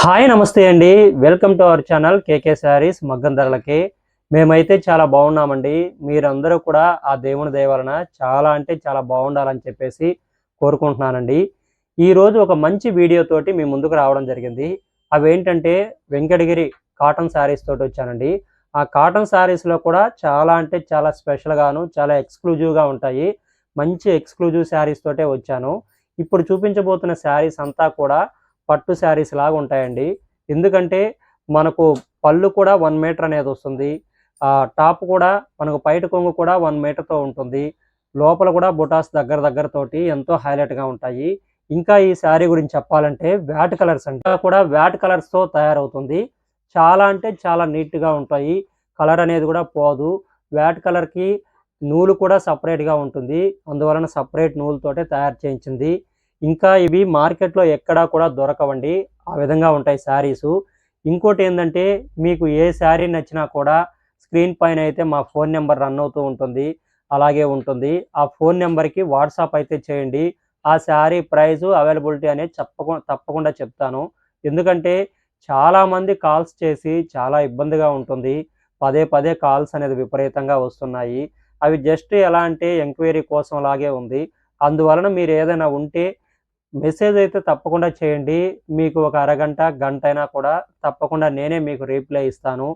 Hi నమస్తే అండి. Welcome to our channel K K saris మగ్గం ధరలకి. మేమైతే చాలా బాగున్నామండి. మీరందరూ కూడా ఆ దేవుని దయవలన చాలా అంటే చాలా బాగుండాలని చెప్పేసి కోరుకుంటున్నానండి. ఈరోజు ఒక మంచి వీడియో తోటి మీ ముందుకు రావడం జరిగింది. అవి ఏంటంటే వెంకటగిరి కాటన్ శారీస్ తోటి వచ్చానండి. ఆ కాటన్ శారీస్లో కూడా చాలా అంటే చాలా స్పెషల్గాను చాలా ఎక్స్క్లూజివ్గా ఉంటాయి. మంచి ఎక్స్క్లూజివ్ శారీస్ తోటే వచ్చాను. ఇప్పుడు చూపించబోతున్న శారీస్ అంతా కూడా పట్టు శారీస్ లాగా ఉంటాయండి. ఎందుకంటే మనకు పళ్ళు కూడా వన్ మీటర్ అనేది వస్తుంది. ఆ టాప్ కూడా మనకు పైట కొంగు కూడా వన్ మీటర్తో ఉంటుంది. లోపల కూడా బుటాస్ దగ్గర దగ్గరతోటి ఎంతో హైలైట్గా ఉంటాయి. ఇంకా ఈ శారీ గురించి చెప్పాలంటే వ్యాట్ కలర్స్ అంటే కూడా వ్యాట్ కలర్స్తో తయారవుతుంది. చాలా అంటే చాలా నీట్గా ఉంటాయి. కలర్ అనేది కూడా పోదు. వ్యాట్ కలర్కి నూలు కూడా సపరేట్గా ఉంటుంది. అందువలన సపరేట్ నూలుతోటే తయారు చేయించింది. ఇంకా ఇవి మార్కెట్లో ఎక్కడా కూడా దొరకవండి. ఆ విధంగా ఉంటాయి శారీస్. ఇంకోటి ఏంటంటే మీకు ఏ శారీ నచ్చినా కూడా స్క్రీన్ పైన అయితే మా ఫోన్ నెంబర్ రన్ అవుతూ ఉంటుంది. అలాగే ఉంటుంది. ఆ ఫోన్ నెంబర్కి వాట్సాప్ అయితే చేయండి. ఆ శారీ ప్రైస్ అవైలబిలిటీ అనేది చెప్పకుండా తప్పకుండా చెప్తాను. ఎందుకంటే చాలామంది కాల్స్ చేసి చాలా ఇబ్బందిగా ఉంటుంది. పదే పదే కాల్స్ అనేది విపరీతంగా వస్తున్నాయి. అవి జస్ట్ ఎలా అంటే ఎంక్వైరీ కోసం లాగే ఉంది. అందువలన మీరు ఏదైనా ఉంటే మెసేజ్ అయితే తప్పకుండా చేయండి. మీకు ఒక అరగంట గంట అయినా కూడా తప్పకుండా నేనే మీకు రీప్లై ఇస్తాను.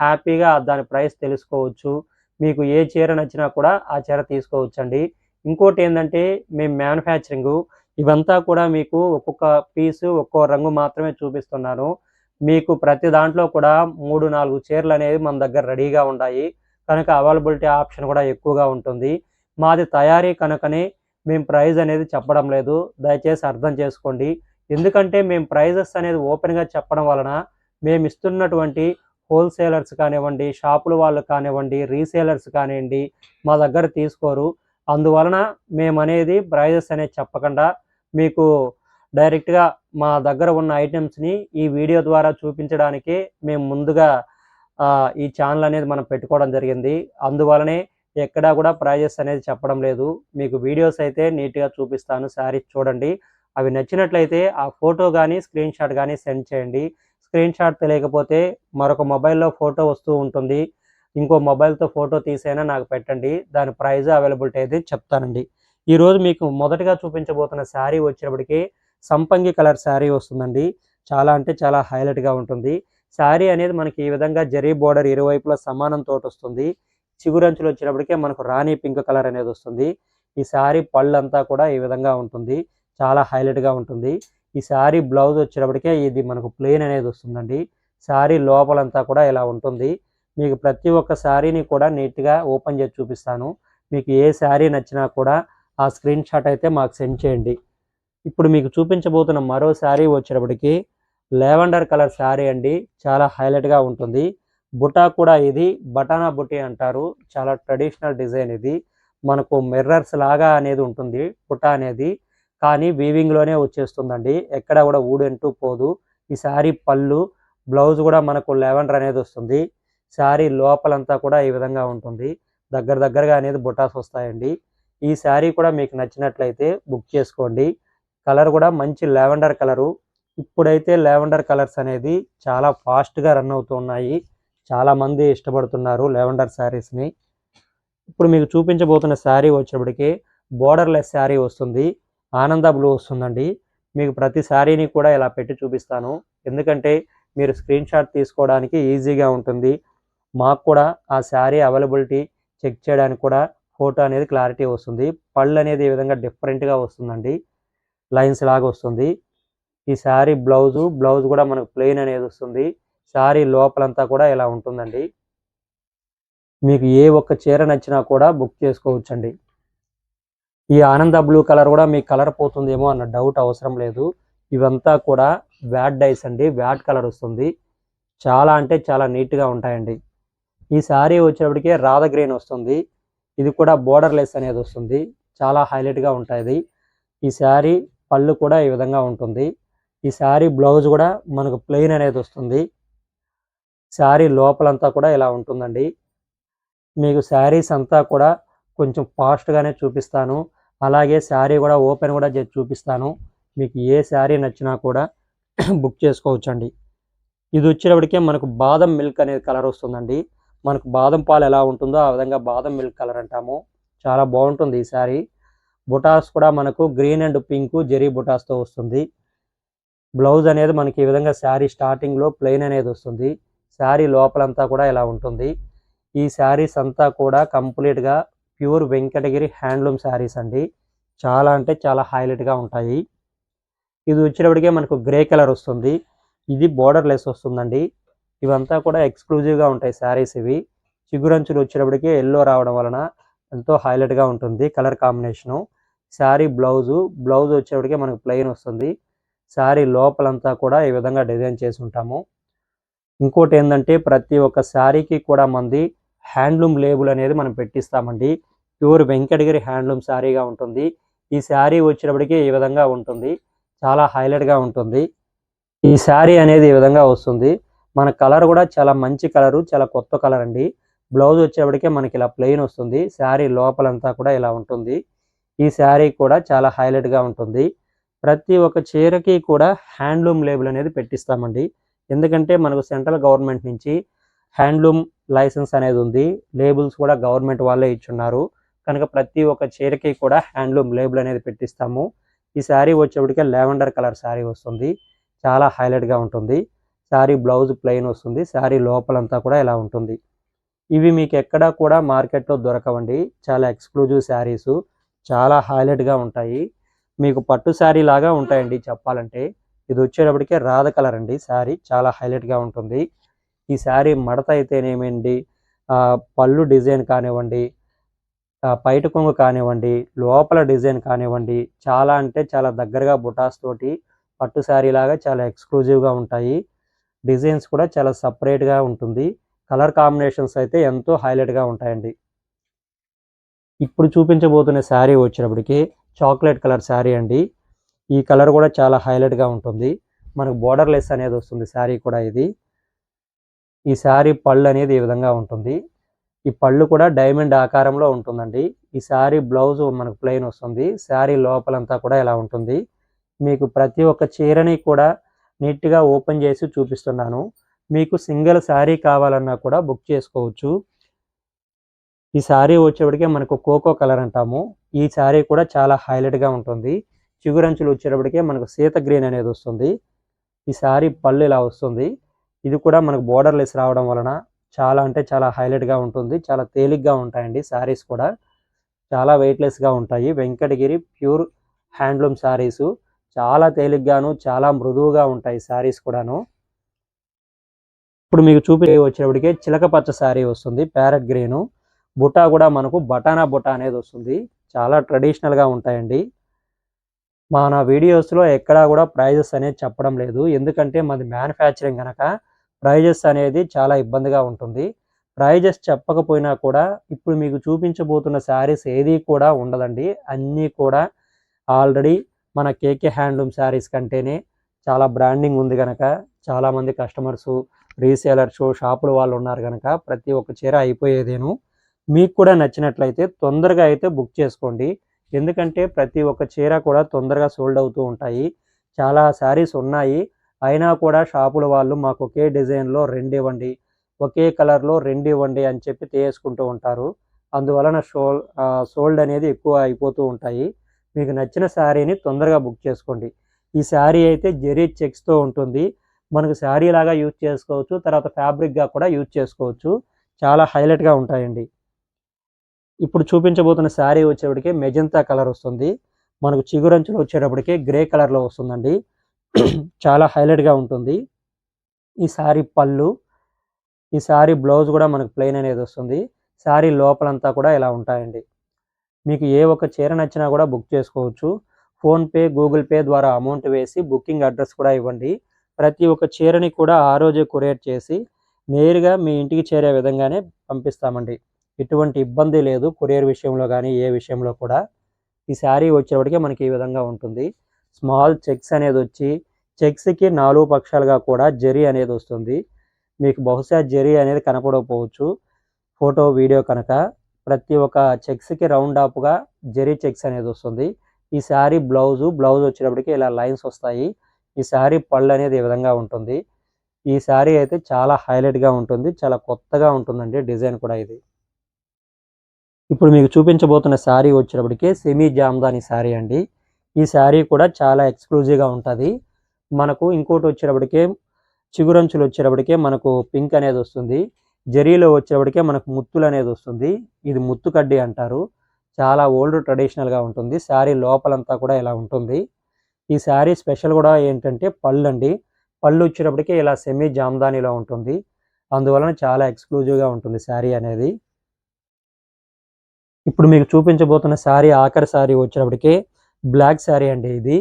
హ్యాపీగా దాని ప్రైస్ తెలుసుకోవచ్చు. మీకు ఏ చీర నచ్చినా కూడా ఆ చీర తీసుకోవచ్చండి. ఇంకోటి ఏంటంటే మేము మ్యానుఫ్యాక్చరింగ్ ఇవంతా కూడా మీకు ఒక్కొక్క పీసు ఒక్కో రంగు మాత్రమే చూపిస్తున్నాను. మీకు ప్రతి దాంట్లో కూడా మూడు నాలుగు చీరలు అనేవి మన దగ్గర రెడీగా ఉన్నాయి కనుక అవైలబిలిటీ ఆప్షన్ కూడా ఎక్కువగా ఉంటుంది. మాది తయారీ కనుకనే మేము ప్రైజ్ అనేది చెప్పడం లేదు. దయచేసి అర్థం చేసుకోండి. ఎందుకంటే మేము ప్రైజెస్ అనేది ఓపెన్గా చెప్పడం వలన మేము ఇస్తున్నటువంటి హోల్సేలర్స్ కానివ్వండి షాపుల వాళ్ళు కానివ్వండి రీసేలర్స్ కానివ్వండి మా దగ్గర తీసుకోరు. అందువలన మేము అనేది ప్రైజెస్ అనేది చెప్పకుండా మీకు డైరెక్ట్గా మా దగ్గర ఉన్న ఐటమ్స్ని ఈ వీడియో ద్వారా చూపించడానికి మేము ముందుగా ఈ ఛానల్ అనేది మనం పెట్టుకోవడం జరిగింది. అందువలనే ఎక్కడా కూడా ప్రైజెస్ అనేది చెప్పడం లేదు. మీకు వీడియోస్ అయితే నీట్గా చూపిస్తాను. శారీస్ చూడండి. అవి నచ్చినట్లయితే ఆ ఫోటో కానీ స్క్రీన్ షాట్ కానీ సెండ్ చేయండి. స్క్రీన్ షాట్ తెలియకపోతే మరొక మొబైల్లో ఫోటో వస్తూ ఉంటుంది. ఇంకో మొబైల్తో ఫోటో తీసైనా నాకు పెట్టండి. దాని ప్రైజ్ అవైలబిలిటీ అయితే చెప్తానండి. ఈరోజు మీకు మొదటగా చూపించబోతున్న శారీ వచ్చినప్పటికీ సంపంగి కలర్ శారీ వస్తుందండి. చాలా అంటే చాలా హైలైట్గా ఉంటుంది. శారీ అనేది మనకి ఈ విధంగా జరీ బోర్డర్ ఇరువైపులా సమానం వస్తుంది. చిగురంచులు వచ్చినప్పటికే మనకు రాణి పింక్ కలర్ అనేది వస్తుంది. ఈ శారీ పళ్ళంతా కూడా ఈ విధంగా ఉంటుంది. చాలా హైలైట్గా ఉంటుంది. ఈ శారీ బ్లౌజ్ వచ్చినప్పటికే ఇది మనకు ప్లెయిన్ అనేది వస్తుందండి. శారీ లోపలంతా కూడా ఇలా ఉంటుంది. మీకు ప్రతి ఒక్క శారీని కూడా నీట్గా ఓపెన్ చేసి చూపిస్తాను. మీకు ఏ శారీ నచ్చినా కూడా ఆ స్క్రీన్ షాట్ అయితే మాకు సెండ్ చేయండి. ఇప్పుడు మీకు చూపించబోతున్న మరో శారీ వచ్చేటప్పటికి లెవెండర్ కలర్ శారీ అండి. చాలా హైలైట్గా ఉంటుంది. బుటా కూడా ఇది బటానా బుటీ అంటారు. చాలా ట్రెడిషనల్ డిజైన్ ఇది. మనకు మిర్రర్స్ లాగా అనేది ఉంటుంది బుటా అనేది. కానీ వీవింగ్లోనే వచ్చేస్తుందండి. ఎక్కడ కూడా ఊడంటూ పోదు. ఈ శారీ పళ్ళు బ్లౌజ్ కూడా మనకు లెవెండర్ అనేది వస్తుంది. శారీ లోపలంతా కూడా ఈ విధంగా ఉంటుంది. దగ్గర దగ్గరగా అనేది బుటాస్ వస్తాయండి. ఈ శారీ కూడా మీకు నచ్చినట్లయితే బుక్ చేసుకోండి. కలర్ కూడా మంచి లెవెండర్ కలరు. ఇప్పుడైతే లెవెండర్ కలర్స్ అనేది చాలా ఫాస్ట్గా రన్ అవుతున్నాయి చాలామంది ఇష్టపడుతున్నారు లెవెండర్ శారీస్ని. ఇప్పుడు మీకు చూపించబోతున్న శారీ వచ్చేప్పటికి బోర్డర్లెస్ శారీ వస్తుంది. ఆనంద బ్లూ వస్తుందండి. మీకు ప్రతి శారీని కూడా ఇలా పెట్టి చూపిస్తాను. ఎందుకంటే మీరు స్క్రీన్ షాట్ తీసుకోవడానికి ఈజీగా ఉంటుంది. మాకు కూడా ఆ శారీ అవైలబిలిటీ చెక్ చేయడానికి కూడా ఫోటో అనేది క్లారిటీ వస్తుంది. పళ్ళు అనేది ఈ విధంగా డిఫరెంట్గా వస్తుందండి. లైన్స్ లాగా వస్తుంది. ఈ శారీ బ్లౌజు బ్లౌజ్ కూడా మనకు ప్లెయిన్ అనేది వస్తుంది. శారీ లోపలంతా కూడా ఇలా ఉంటుందండి. మీకు ఏ ఒక్క చీర నచ్చినా కూడా బుక్ చేసుకోవచ్చండి. ఈ ఆనంద బ్లూ కలర్ కూడా మీకు కలర్ పోతుందేమో అన్న డౌట్ అవసరం లేదు. ఇవంతా కూడా వ్యాట్ డైస్ అండి. వ్యాట్ కలర్ వస్తుంది. చాలా అంటే చాలా నీట్గా ఉంటాయండి. ఈ శారీ వచ్చేప్పటికే రాధ గ్రీన్ వస్తుంది. ఇది కూడా బోర్డర్ లెస్ అనేది వస్తుంది. చాలా హైలైట్గా ఉంటుంది ఈ శారీ పళ్ళు కూడా ఈ విధంగా ఉంటుంది. ఈ శారీ బ్లౌజ్ కూడా మనకు ప్లెయిన్ అనేది వస్తుంది. శారీ లోపలంతా కూడా ఇలా ఉంటుందండి. మీకు శారీస్ అంతా కూడా కొంచెం ఫాస్ట్గానే చూపిస్తాను. అలాగే శారీ కూడా ఓపెన్ కూడా చూపిస్తాను. మీకు ఏ శారీ నచ్చినా కూడా బుక్ చేసుకోవచ్చు అండి ఇది వచ్చేటప్పటికే మనకు బాదం మిల్క్ అనేది కలర్ వస్తుందండి. మనకు బాదం పాలు ఎలా ఉంటుందో ఆ విధంగా బాదం మిల్క్ కలర్ అంటాము. చాలా బాగుంటుంది ఈ శారీ. బుటాస్ కూడా మనకు గ్రీన్ అండ్ పింక్ జెరీ బుటాస్తో వస్తుంది. బ్లౌజ్ అనేది మనకి ఈ విధంగా శారీ స్టార్టింగ్లో ప్లెయిన్ అనేది వస్తుంది. శారీ లోపలంతా కూడా ఇలా ఉంటుంది. ఈ శారీస్ అంతా కూడా కంప్లీట్గా ప్యూర్ వెంకటగిరి హ్యాండ్లూమ్ శారీస్ అండి. చాలా అంటే చాలా హైలైట్గా ఉంటాయి. ఇది వచ్చినప్పటికే మనకు గ్రే కలర్ వస్తుంది. ఇది బోర్డర్ లెస్ వస్తుందండి. ఇవంతా కూడా ఎక్స్క్లూజివ్గా ఉంటాయి శారీస్ ఇవి. చిగురంచులు వచ్చినప్పటికీ ఎల్లో రావడం వలన ఎంతో హైలైట్గా ఉంటుంది colour combination. Sari blouse blouse వచ్చేప్పటికే మనకు ప్లెయిన్ వస్తుంది. శారీ లోపలంతా కూడా ఈ విధంగా డిజైన్ చేసి ఉంటాము ఇంకోటి ఏంటంటే ప్రతి ఒక్క శారీకి కూడా మంది హ్యాండ్లూమ్ లేబుల్ అనేది మనం పెట్టిస్తామండి. ప్యూర్ వెంకటగిరి హ్యాండ్లూమ్ శారీగా ఉంటుంది. ఈ శారీ వచ్చేటప్పటికి ఈ విధంగా ఉంటుంది. చాలా హైలైట్గా ఉంటుంది. ఈ శారీ అనేది ఈ విధంగా వస్తుంది. మన కలర్ కూడా చాలా మంచి కలరు చాలా కొత్త కలర్ అండి. బ్లౌజ్ వచ్చేప్పటికే మనకి ఇలా ప్లెయిన్ వస్తుంది. శారీ లోపలంతా కూడా ఇలా ఉంటుంది. ఈ శారీ కూడా చాలా హైలైట్గా ఉంటుంది. ప్రతి ఒక్క చీరకి కూడా హ్యాండ్లూమ్ లేబుల్ అనేది పెట్టిస్తామండి. ఎందుకంటే మనకు సెంట్రల్ గవర్నమెంట్ నుంచి హ్యాండ్లూమ్ లైసెన్స్ అనేది ఉంది. లేబుల్స్ కూడా గవర్నమెంట్ వాళ్ళే ఇచ్చున్నారు. కనుక ప్రతి ఒక్క చీరకి కూడా హ్యాండ్లూమ్ లేబుల్ అనేది పెట్టిస్తాము. ఈ శారీ వచ్చేప్పటికే లావెండర్ కలర్ శారీ వస్తుంది. చాలా హైలైట్గా ఉంటుంది. శారీ బ్లౌజ్ ప్లెయిన్ వస్తుంది. శారీ లోపలంతా కూడా ఇలా ఉంటుంది. ఇవి మీకు ఎక్కడా కూడా మార్కెట్లో దొరకవండి. చాలా ఎక్స్క్లూజివ్ శారీస్. చాలా హైలైట్గా ఉంటాయి. మీకు పట్టు శారీ లాగా ఉంటాయండి చెప్పాలంటే. ఇది వచ్చేటప్పటికే రాధ కలర్ అండి. శారీ చాలా హైలైట్గా ఉంటుంది. ఈ శారీ మడత అయితేనేమండి పళ్ళు డిజైన్ కానివ్వండి పైట కొంగు కానివ్వండి లోపల డిజైన్ కానివ్వండి చాలా అంటే చాలా దగ్గరగా బుటాస్ తోటి పట్టు శారీ లాగా చాలా ఎక్స్క్లూజివ్గా ఉంటాయి. డిజైన్స్ కూడా చాలా సపరేట్గా ఉంటుంది. కలర్ కాంబినేషన్స్ అయితే ఎంతో హైలైట్గా ఉంటాయండి. ఇప్పుడు చూపించబోతున్న శారీ వచ్చినప్పటికి చాక్లెట్ కలర్ శారీ అండి. ఈ కలర్ కూడా చాలా హైలైట్గా ఉంటుంది. మనకు బోర్డర్ లెస్ అనేది వస్తుంది. శారీ కూడా ఇది. ఈ శారీ పళ్ళు అనేది ఈ విధంగా ఉంటుంది. ఈ పళ్ళు కూడా డైమండ్ ఆకారంలో ఉంటుందండి. ఈ శారీ బ్లౌజ్ మనకు ప్లెయిన్ వస్తుంది. శారీ లోపలంతా కూడా ఇలా ఉంటుంది. మీకు ప్రతి ఒక్క చీరని కూడా నీట్గా ఓపెన్ చేసి చూపిస్తున్నాను. మీకు సింగిల్ శారీ కావాలన్నా కూడా బుక్ చేసుకోవచ్చు. ఈ శారీ వచ్చేప్పటికే మనకు కోకో కలర్ అంటాము. ఈ శారీ కూడా చాలా హైలైట్గా ఉంటుంది. చిగురంచులు వచ్చేటప్పటికే మనకు సీత గ్రీన్ అనేది వస్తుంది. ఈ శారీ పళ్ళు ఇలా వస్తుంది. ఇది కూడా మనకు బోర్డర్ లెస్ రావడం వలన చాలా అంటే చాలా హైలైట్గా ఉంటుంది. చాలా తేలిగ్గా ఉంటాయండి శారీస్ కూడా. చాలా వెయిట్లెస్గా ఉంటాయి. వెంకటగిరి ప్యూర్ హ్యాండ్లూమ్ శారీసు చాలా తేలిగ్గాను చాలా మృదువుగా ఉంటాయి శారీస్ కూడాను. ఇప్పుడు మీకు చూపి వచ్చేటప్పటికే చిలక పచ్చ శారీ వస్తుంది ప్యారెట్ గ్రీను బుటా కూడా మనకు బటానా బుటా అనేది వస్తుంది. చాలా ట్రెడిషనల్గా ఉంటాయండి. మన వీడియోస్లో ఎక్కడా కూడా ప్రైజెస్ అనేది చెప్పడం లేదు. ఎందుకంటే మాది మ్యానుఫ్యాక్చరింగ్ కనుక ప్రైజెస్ అనేది చాలా ఇబ్బందిగా ఉంటుంది. ప్రైజెస్ చెప్పకపోయినా కూడా ఇప్పుడు మీకు చూపించబోతున్న శారీస్ ఏది కూడా ఉండదండి. అన్నీ కూడా ఆల్రెడీ మన కేకే హ్యాండ్లూమ్ శారీస్ కంటేనే చాలా బ్రాండింగ్ ఉంది కనుక చాలామంది కస్టమర్స్ రీసేలర్స్ షాపుల వాళ్ళు ఉన్నారు కనుక ప్రతి ఒక్క చీర అయిపోయేదేను. మీకు కూడా నచ్చినట్లయితే తొందరగా అయితే బుక్ చేసుకోండి. ఎందుకంటే ప్రతి ఒక్క చీర కూడా తొందరగా సోల్డ్ అవుతూ ఉంటాయి. చాలా శారీస్ ఉన్నాయి. అయినా కూడా షాపుల వాళ్ళు మాకు ఒకే డిజైన్లో రెండు ఇవ్వండి ఒకే కలర్లో రెండు ఇవ్వండి అని చెప్పి తీసుకుంటూ ఉంటారు. అందువలన షోల్ సోల్డ్ అనేది ఎక్కువ అయిపోతూ ఉంటాయి. మీకు నచ్చిన శారీని తొందరగా బుక్ చేసుకోండి. ఈ శారీ అయితే జెరీ చెక్స్తో ఉంటుంది. మనకు శారీ లాగా యూజ్ చేసుకోవచ్చు తర్వాత ఫ్యాబ్రిక్గా కూడా యూజ్ చేసుకోవచ్చు. చాలా హైలైట్గా ఉంటాయండి. ఇప్పుడు చూపించబోతున్న శారీ వచ్చేటప్పటికి మెజంతా కలర్ వస్తుంది. మనకు చిగురంచులు వచ్చేటప్పటికి గ్రే కలర్లో వస్తుందండి. చాలా హైలైట్గా ఉంటుంది. ఈ శారీ పళ్ళు ఈ శారీ బ్లౌజ్ కూడా మనకు ప్లెయిన్ అనేది వస్తుంది. శారీ లోపలంతా కూడా ఇలా ఉంటాయండి. మీకు ఏ ఒక్క చీర నచ్చినా కూడా బుక్ చేసుకోవచ్చు. ఫోన్పే గూగుల్ పే ద్వారా అమౌంట్ వేసి బుకింగ్ అడ్రస్ కూడా ఇవ్వండి. ప్రతి ఒక్క చీరని కూడా ఆ రోజే కొరియర్ చేసి నేరుగా మీ ఇంటికి చేరే విధంగానే పంపిస్తామండి. ఎటువంటి ఇబ్బంది లేదు. కొరియర్ విషయంలో కానీ ఏ విషయంలో కూడా. ఈ శారీ వచ్చేప్పటికే మనకి ఈ విధంగా ఉంటుంది. స్మాల్ చెక్స్ అనేది వచ్చి చెక్స్కి నాలుగు పక్షాలుగా కూడా జరీ అనేది వస్తుంది. మీకు బహుశా జరీ అనేది కనపడకపోవచ్చు. ఫోటో వీడియో కనుక ప్రతి ఒక్క చెక్స్కి రౌండ్ ఆప్గా జరీ చెక్స్ అనేది వస్తుంది. ఈ శారీ బ్లౌజు బ్లౌజ్ వచ్చేటప్పటికి ఇలా లైన్స్ వస్తాయి. ఈ శారీ పళ్ళు అనేది ఈ విధంగా ఉంటుంది. ఈ శారీ అయితే చాలా హైలైట్గా ఉంటుంది. చాలా కొత్తగా ఉంటుందండి డిజైన్ కూడా ఇది. ఇప్పుడు మీకు చూపించబోతున్న శారీ వచ్చేటప్పటికి సెమీ జామ్దాని శారీ అండి. ఈ శారీ కూడా చాలా ఎక్స్క్లూజివ్గా ఉంటుంది. మనకు ఇంకోటి వచ్చేటప్పటికే చిగురంచులు వచ్చేటప్పటికే మనకు పింక్ అనేది వస్తుంది. జరీలో వచ్చేటప్పటికే మనకు ముత్తులు అనేది వస్తుంది. ఇది ముత్తు కడ్డీ అంటారు. చాలా ఓల్డ్ ట్రెడిషనల్గా ఉంటుంది. శారీ లోపలంతా కూడా ఇలా ఉంటుంది. ఈ శారీ స్పెషల్ కూడా ఏంటంటే పళ్ళు అండి. పళ్ళు వచ్చేటప్పటికే ఇలా సెమీ జామ్దానిలో ఉంటుంది. అందువలన చాలా ఎక్స్క్లూజివ్గా ఉంటుంది శారీ అనేది. ఇప్పుడు మీకు చూపించబోతున్న శారీ ఆఖరి శారీ వచ్చినప్పటికీ బ్లాక్ శారీ అండి ఇది.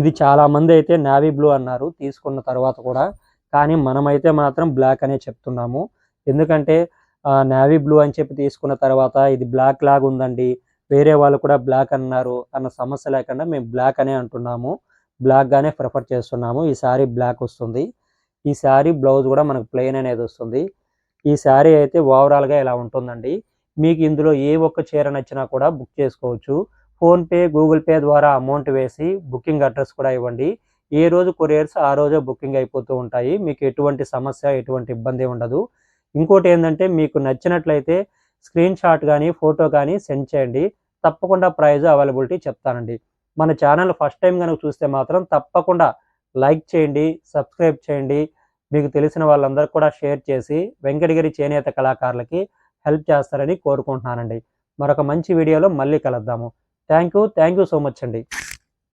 ఇది చాలా మంది అయితే నావీ బ్లూ అన్నారు తీసుకున్న తర్వాత కూడా. కానీ మనమైతే మాత్రం బ్లాక్ అనే చెప్తున్నాము. ఎందుకంటే నావీ బ్లూ అని చెప్పి తీసుకున్న తర్వాత ఇది బ్లాక్ లాగా ఉందండి. వేరే వాళ్ళు కూడా బ్లాక్ అన్నారు అన్న సమస్య లేకుండా మేము బ్లాక్ అనే అంటున్నాము. బ్లాక్ గానే ప్రిఫర్ చేస్తున్నాము. ఈ శారీ బ్లాక్ వస్తుంది. ఈ శారీ బ్లౌజ్ కూడా మనకు ప్లెయిన్ అనేది వస్తుంది. ఈ శారీ అయితే ఓవరాల్గా ఇలా ఉంటుందండి. మీకు ఇందులో ఏ ఒక్క చీర నచ్చినా కూడా బుక్ చేసుకోవచ్చు. ఫోన్పే గూగుల్ పే ద్వారా అమౌంట్ వేసి బుకింగ్ అడ్రస్ కూడా ఇవ్వండి. ఏ రోజు కొరియర్స్ ఆ రోజే బుకింగ్ అయిపోతూ ఉంటాయి. మీకు ఎటువంటి సమస్య ఎటువంటి ఇబ్బంది ఉండదు. ఇంకోటి ఏంటంటే మీకు నచ్చినట్లయితే స్క్రీన్ షాట్ కానీ ఫోటో కానీ సెండ్ చేయండి. తప్పకుండా ప్రైజ్ అవైలబిలిటీ చెప్తానండి. మన ఛానల్ ఫస్ట్ టైం కనుక చూస్తే మాత్రం తప్పకుండా లైక్ చేయండి సబ్స్క్రైబ్ చేయండి. మీకు తెలిసిన వాళ్ళందరికీ కూడా షేర్ చేసి వెంకటగిరి చేనేత కళాకారులకి హెల్ప్ చేస్తారని కోరుకుంటున్నానండి. మరొక మంచి వీడియోలో మళ్ళీ కలుద్దాము. Thank you thank you so much అండి.